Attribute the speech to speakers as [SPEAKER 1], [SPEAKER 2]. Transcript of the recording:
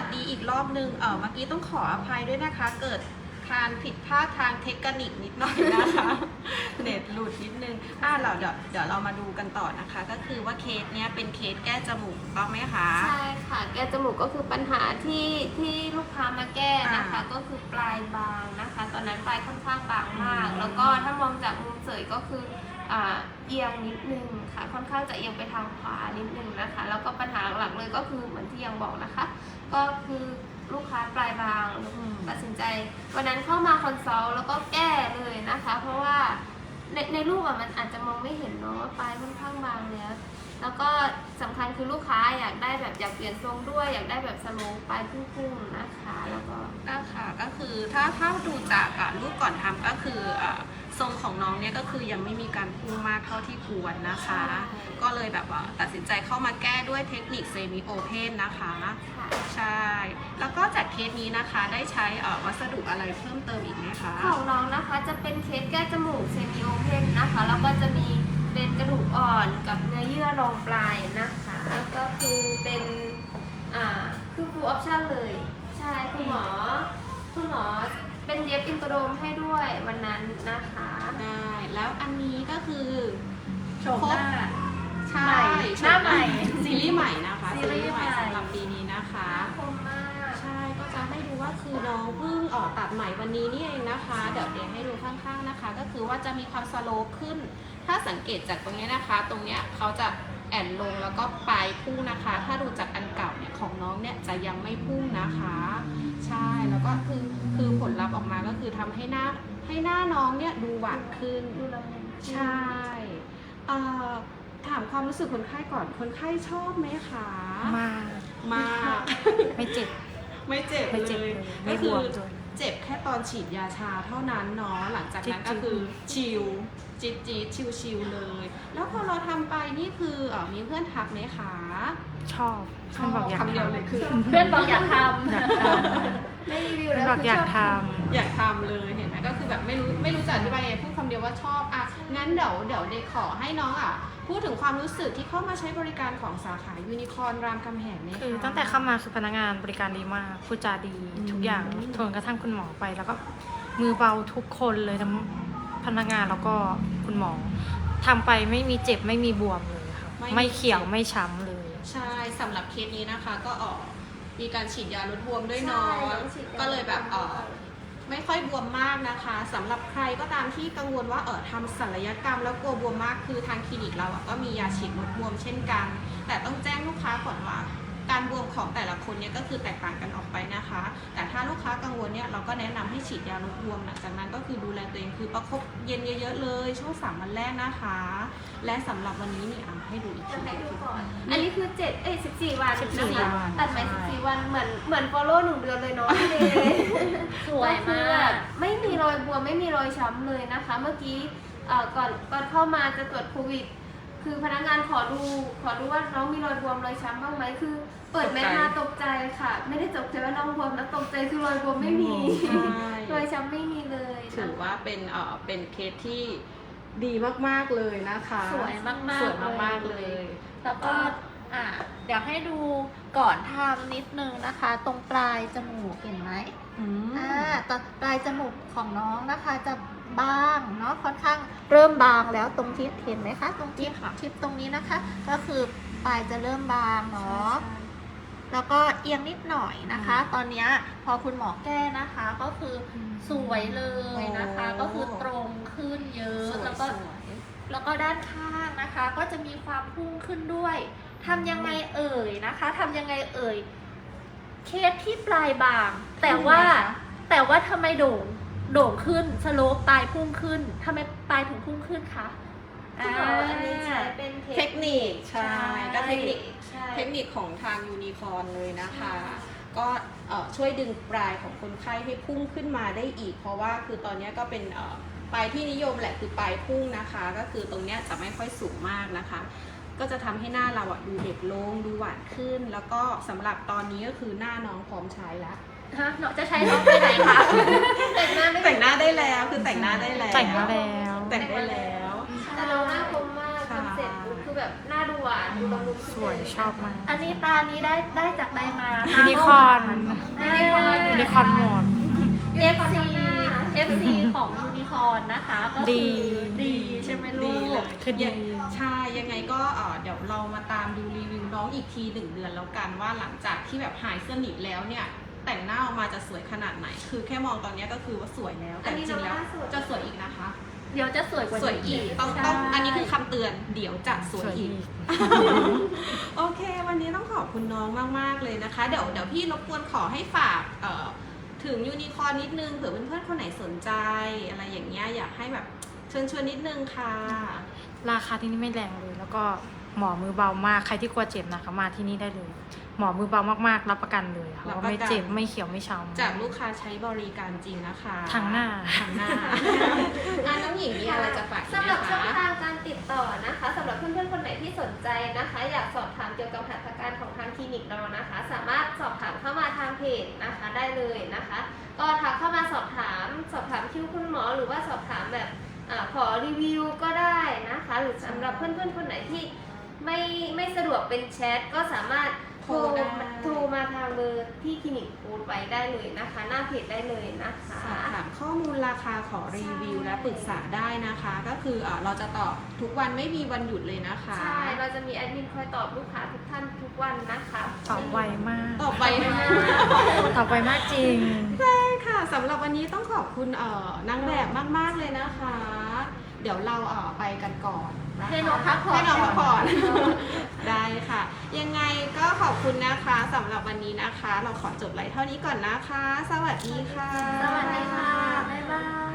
[SPEAKER 1] วัสดีอีกรอบนึงเออเมื่อกี้ต้องขออภัยด้วยนะคะ เกิด การผิดพลาดทางเทคนิคนิดหน่อยนะคะ เน็ตหลุดนิดนึงอ่าเราเดี๋ยวเดี๋ยวเรามาดูกันต่อนะคะ ก็คือว่าเคสเนี้ยเป็นเคสแก้จมูกถูกต้องไหมคะ
[SPEAKER 2] ใช่ค่ะ แก้จมูกก็คือปัญหาที่ที่ลูกค้ามาแก้นะคะ
[SPEAKER 1] อ่า
[SPEAKER 2] ก็คือปลายบางนะคะ ตอนนั้นปลายค่อนข้างบางมาก
[SPEAKER 1] อืม
[SPEAKER 2] แล้วก็ถ้ามองจากมุมเสยก็คืออ่าเอียงนิดนึงค่ะ ค่อนข้างจะเอียงไปทางขวานิดนึงนะคะ แล้วก็ปัญหาหลักๆเลยก็คือเหมือนที่ยังบอกนะคะ ก็คือ ลูกค้าปลายบาง
[SPEAKER 1] อืม
[SPEAKER 2] ตัดสินใจ วันนั้นเข้ามาคอนซัลท์แล้วก็แก้เลยนะคะ เพราะว่าในในรูปอะมันอาจจะมองไม่เห็นเนาะว่าปลายค่อนข้างบางแล้วแล้วก็สำคัญคือลูกค้าอยากได้แบบอยากเปลี่ยนทรงด้วย อยากได้แบบสโลว์ปลายพุ่งๆนะคะ แล้วก็
[SPEAKER 1] นะคะก็คือถ้าถ้าดูจากอะรูปก่อนทำก็คืออะ ทรงของน้องเนี่ยก็คือยังไม่มีการพุ่งมากเท่าที่ควรนะคะ
[SPEAKER 2] ใช่
[SPEAKER 1] ก็เลยแบบว่าตัดสินใจเข้ามาแก้ด้วยเทคนิคเซมิโอเพนนะคะ
[SPEAKER 2] ค่ะ
[SPEAKER 1] ใช่ แล้วก็จากเคสนี้นะคะได้ใช้เอ่อวัสดุอะไรเพิ่มเติมอีกไหมคะ
[SPEAKER 2] ของน้องนะคะจะเป็นเคสแก้จมูกเซมิโอเพนนะคะ แล้วก็จะมีเป็นกระดูกอ่อนกับเนื้อเยื่อรองปลายนะคะ แล้วก็คือเป็นอ่าคือ full option เลย ใช่คุณหมอคุณหมอเป็นเย็บอินโตรโดมให้ด้วยวันนั้นนะคะ
[SPEAKER 1] ได้แล้วอันนี้ก็คือ
[SPEAKER 3] โฉมหน้า
[SPEAKER 1] ใช่
[SPEAKER 3] ใหม่หน้าใหม่
[SPEAKER 1] ซีรีส์ใหม่นะคะ
[SPEAKER 3] ซี
[SPEAKER 1] ซี
[SPEAKER 3] รี
[SPEAKER 1] รี
[SPEAKER 3] ส์
[SPEAKER 1] ส์ใหม่
[SPEAKER 3] ใหม่
[SPEAKER 1] สำหรับปีนี้นะคะ
[SPEAKER 2] คมมาก
[SPEAKER 1] ใช่ก็จะให้ดูว่าคือน้องเพิ่งออกตัดใหม่วันนี้นี่เองนะคะ เดี๋ยวเดี๋ยวให้ดูข้างๆนะคะ ก็คือว่าจะมีความสโลปขึ้น ถ้าสังเกตจากตรงเนี้ยนะคะ ตรงเนี้ยเขาจะ แอนลงแล้วก็ปลายพุ่งนะคะ ถ้าดูจากอันเก่าเนี่ยของน้องเนี่ยจะยังไม่พุ่งนะคะ ใช่แล้วก็คือคือผลลัพธ์ออกมาก็คือทำให้หน้าให้หน้าน้องเนี่ยดูหวานขึ้น
[SPEAKER 2] ดูละมุน
[SPEAKER 1] ใช่เอ่อถามความรู้สึกคนไข้ก่อนคนไข้ชอบไหมคะ
[SPEAKER 3] มาก
[SPEAKER 1] มาก
[SPEAKER 3] ไม่เจ็บ
[SPEAKER 1] ไม่เจ็บ
[SPEAKER 3] ไม่เจ็บ
[SPEAKER 1] เล
[SPEAKER 3] เลยย
[SPEAKER 1] ก็
[SPEAKER 3] ไม่บ
[SPEAKER 1] คือ
[SPEAKER 3] วมจน
[SPEAKER 1] เจ็บแค่ตอนฉีดยาชาเท่านั้นเนาะหลังจากนั้นก็คือชิลจี๊ดจี๊ดชิลชิลเลย แล้วพอเราทำไปนี่คือเออมีเพื่อนทักไหมคะ
[SPEAKER 3] ชอบเพื่อนบอกอยาก
[SPEAKER 1] คำเดียว
[SPEAKER 3] ทำ
[SPEAKER 1] เลยคือ
[SPEAKER 3] เพื่อนบอกอยากท
[SPEAKER 2] ไม่รีวิวำ
[SPEAKER 3] เพื่อน
[SPEAKER 2] แล้ว
[SPEAKER 3] บอกอยากท
[SPEAKER 1] อยากทำเลยเห็นไหมก็คือแบบไม่รู้ไม่รู้จะอธิบายยังไงพูดคำ เดียวว่าชอบอะงั้นเดี๋ยวเดี๋ยวเดขอให้น้องอะ พูดถึงความรู้สึกที่เข้ามาใช้บริการของสาขายูนิคอร์นรามคำแหงไหมำคะ
[SPEAKER 3] คือตั้งแต่เข้ามาคือพนักงานบริการดีมากพูดจาดี
[SPEAKER 1] อืม
[SPEAKER 3] ทุกอย่างทนกระทั่งคุณหมอไป แล้วก็มือเบาทุกคนเลยทั้งพนักงานแล้วก็คุณหมอทำไปไม่มีเจ็บไม่มีบวมเลยค่ะไม่เขียวไม่ช้ำเลย
[SPEAKER 1] ใช่สำหรับเคสนี้นะคะก็ออกมีการฉีดยาลดบวมด้วยเนาะ
[SPEAKER 2] ใช่ต้องฉีดา
[SPEAKER 1] ก็เลยแบบเออ ไม่ค่อยบวมมากนะคะสำหรับใครก็ตามที่กังวลว่าเออทำศัลยกรรมแล้วกลัวบวมมากคือทางคลินิกเราอะก็มียาฉีดลดบวมเช่นกัน แต่ต้องแจ้งลูกค้าก่อนว่าการบวมของแต่ละคนเนี่ยก็คือแตกต่างกันออกไปนะคะ แต่ถ้าลูกค้ากังวลเนี่ยเราก็แนะนำให้ฉีดยาลดบวมหลังจากนั้นก็คือดูแลตัวเองคือประคบเย็นเยอะๆเลย ช่วงสามวันแรกนะคะ และสำหรับวันนี้นี่อะให้ดูอีกที
[SPEAKER 2] ให้ดูก่ อนอันนี้คือเจ็ดเอ้ยสิบสี่วัน
[SPEAKER 3] 14
[SPEAKER 2] นะคะ
[SPEAKER 3] วัน
[SPEAKER 2] ตัดไหมสิบสี่วันเหมือนเหมือนฟอลโล่หนึ่งเดือนเลยเนาะพี่เดย์
[SPEAKER 4] สวย
[SPEAKER 2] ก็คือ
[SPEAKER 4] มา
[SPEAKER 2] แบ
[SPEAKER 4] ก
[SPEAKER 2] บไม่มีรอยบวมไม่มีรอยช้ำเลยนะคะ เมื่อกี้เอ่อก่อนก่อนเข้ามาจะตรวจโควิด คือพนักงานขอดูขอดูว่าน้องมีรอยบวมรอยช้ำบ้างไหมคือ เปิดแมสมาตกใจค่ะ ไม่ได้ตกใจว่าน้องบวมแล้วตกใจคือรอยบวมไม่มี
[SPEAKER 1] ใช่
[SPEAKER 2] รอยช้ำไม่มีเลย
[SPEAKER 1] ถือว่าเป็นเอ่อเป็นเคสที่ดีมากๆเลยนะคะ
[SPEAKER 4] สวยมากๆ
[SPEAKER 1] สวยมากๆเลย
[SPEAKER 4] แล้วก็อะเดี๋ยวให้ดูก่อนทำนิดนึงนะคะ ตรงปลายจมูกเห็นไหม
[SPEAKER 1] อืม
[SPEAKER 4] อ่าตอนปลายจมูกของน้องนะคะจะบางเนาะค่อนข้างเริ่มบางแล้วตรงที่เห็นไหมคะ ตรงที่ทิปตรงนี้นะคะ ก็คือปลายจะเริ่มบางเนาะแล้วก็เอียงนิดหน่อยนะคะ ตอนเนี้ยพอคุณหมอแก้นะคะก็คือสวยเลยนะคะ ก็คือตรงขึ้นเยอะ
[SPEAKER 1] สวย
[SPEAKER 4] แล้วก็
[SPEAKER 1] สวย
[SPEAKER 4] แล้วก็ด้านข้างนะคะ ก็จะมีความพุ่งขึ้นด้วยทำยังไงเอ่ยนะคะทำยังไงเอ่ย เคสที่ปลายบาง แต่ว่าแต่ว่าทำไมโด่งโด่งขึ้นสโลปปลายพุ่งขึ้นทำไมปลายถึงพุ่งขึ้นคะ
[SPEAKER 2] คุณหมออันนี้ใช้เป็น
[SPEAKER 1] เทคนิคใช่
[SPEAKER 4] ใช่
[SPEAKER 1] ก็เทคนิค
[SPEAKER 2] ใช่
[SPEAKER 1] เทคนิคของทางยูนิคอร์นเลยนะคะ ก็เอ่อช่วยดึงปลายของคนไข้ให้พุ่งขึ้นมาได้อีก เพราะว่าคือตอนนี้ก็เป็นเอ่อ ปลายที่นิยมแหละคือปลายพุ่งนะคะ ก็คือตรงเนี้ยจะไม่ค่อยสูงมากนะคะ ก็จะทำให้หน้าเราอะดูเด็กลงดูหวานขึ้น แล้วก็สำหรับตอนนี้ก็คือหน้าน้องพร้อมใช้แล้ว
[SPEAKER 4] ฮะเนาะจะใช้น้องไปไหนคะ
[SPEAKER 2] แต่งหน้าไม่
[SPEAKER 1] แต่งหน้าได้แล้วคือแต่งหน้าได้แล้ว
[SPEAKER 3] แต่งมาแล้ว
[SPEAKER 1] แต่งได้แล้ว
[SPEAKER 2] แต่น้องหน้าคมมาก
[SPEAKER 1] ค่ะ
[SPEAKER 2] ทำเสร็จปุ๊บคือแบบแบบหน้าดูหวานดูละมุนขึ้น
[SPEAKER 3] สวย
[SPEAKER 2] เลย
[SPEAKER 3] ชอบมาก
[SPEAKER 4] อันนี้ตานี้ได้ได้จากใดมา
[SPEAKER 3] ยูนิคอร์น
[SPEAKER 2] ยูนิคอร์น
[SPEAKER 3] ยูนิคอร์นหมด
[SPEAKER 4] เอฟซีเอฟซีของ ยูนิคอร์นนะคะ ก็คือ
[SPEAKER 3] ดี
[SPEAKER 4] ดีใช่ไหมลู
[SPEAKER 1] ดีเล
[SPEAKER 4] ก
[SPEAKER 1] ย
[SPEAKER 3] คือดี
[SPEAKER 1] ใช่ยังไงก็เอ่อเดี๋ยวเรามาตามดูรีวิวน้องอีกทีหนึ่งเดือนแล้วกันว่าหลังจากที่แบบหายสนิทแล้วเนี่ย แต่งหน้าออกมาจะสวยขนาดไหน คือแค่มองตอนเนี้ยก็คือว่าสวยแล้ว แต่จริงๆแล้วจะสวยอีกนะคะ
[SPEAKER 4] เดี๋ยวจะสวยกว่า
[SPEAKER 1] สวยอีกต้องต้องอันนี้คือคำเตือนเดี๋ยวจะสวยอีก โอเค วันนี้ต้องขอบคุณน้องมาก ๆ เลยนะคะ เดี๋ยวเดี๋ยวพี่รบกวนขอให้ฝากเอ่อ ถึงยูนิคอร์นนิดนึงเผื่อเพื่อนๆคนไหนสนใจ อะไรอย่างเงี้ยอยากให้แบบเชิญชวนนิดนึงค่ะ
[SPEAKER 3] ราคาที่นี่ไม่แรงเลย แล้วก็หมอมือเบามาก ใครที่กลัวเจ็บนะคะมาที่นี่ได้เลย หมอมือเบามากๆ รับประกันเลยค่ะ
[SPEAKER 1] รับ
[SPEAKER 3] ว่า
[SPEAKER 1] ประกัน
[SPEAKER 3] ไม่เจ็บไม่เขียวไม่ช้ำ
[SPEAKER 1] จากลูกค้าใช้บริการจริงนะคะ
[SPEAKER 3] ทางหน้า
[SPEAKER 1] ทางหน้าอะน้องหญิงมีอะไรจะฝากอีก
[SPEAKER 2] สำหรับ
[SPEAKER 1] ไหม
[SPEAKER 2] ช่อง
[SPEAKER 1] คะ
[SPEAKER 2] ทางการติดต่อนะคะสำหรับเพื่อนๆคนไหนที่สนใจนะคะ อยากสอบถามเกี่ยวกับหัตถการของทางคลินิกเรานะคะ สามารถสอบถามเข้ามาทางเพจนะคะได้เลยนะคะ ก็ทักเข้ามาสอบถาม สอบถามคิวคุณหมอ หรือว่าสอบถามแบบอาขอรีวิวก็ได้นะคะ หรือสำหรับเพื่อนๆคนไหนที่ไม่ไม่สะดวกเป็นแชทก็สามารถโทร
[SPEAKER 1] โทรได้
[SPEAKER 2] โทรมาทางเบอร์ที่คลินิกพูดไว้ได้เลยนะคะ หน้าเพจได้เลยนะคะ
[SPEAKER 1] สอบถามข้อมูลราคาขอรีวิวและปรึกษาได้นะคะ ก็คือเอ่อเราจะตอบทุกวันไม่มีวันหยุดเลยนะคะ
[SPEAKER 2] ใช่เราจะมีแอดมินคอยตอบลูกค้าทุกท่านทุกวันนะคะ
[SPEAKER 3] ตอบไวมาก
[SPEAKER 1] ต่อไปนะ
[SPEAKER 3] ตอบไวมากจริง
[SPEAKER 1] ใช่ค่ะสำหรับวันนี้ต้องขอบคุณเอ่อนางแบบมาก ๆเลยนะคะ เดี๋ยวเราเอ่อไปกันก่อนนะคะ
[SPEAKER 4] ให้น้องพักผ่อน
[SPEAKER 1] ให้น้องพักผ่อน ได้ค่ะ ยังไงก็ขอบคุณนะคะสำหรับวันนี้นะคะ เราขอจบไลฟ์เท่านี้ก่อนนะคะ สวัสดีค่ะ
[SPEAKER 4] สวัสดีค่ะ บ๊ายบาย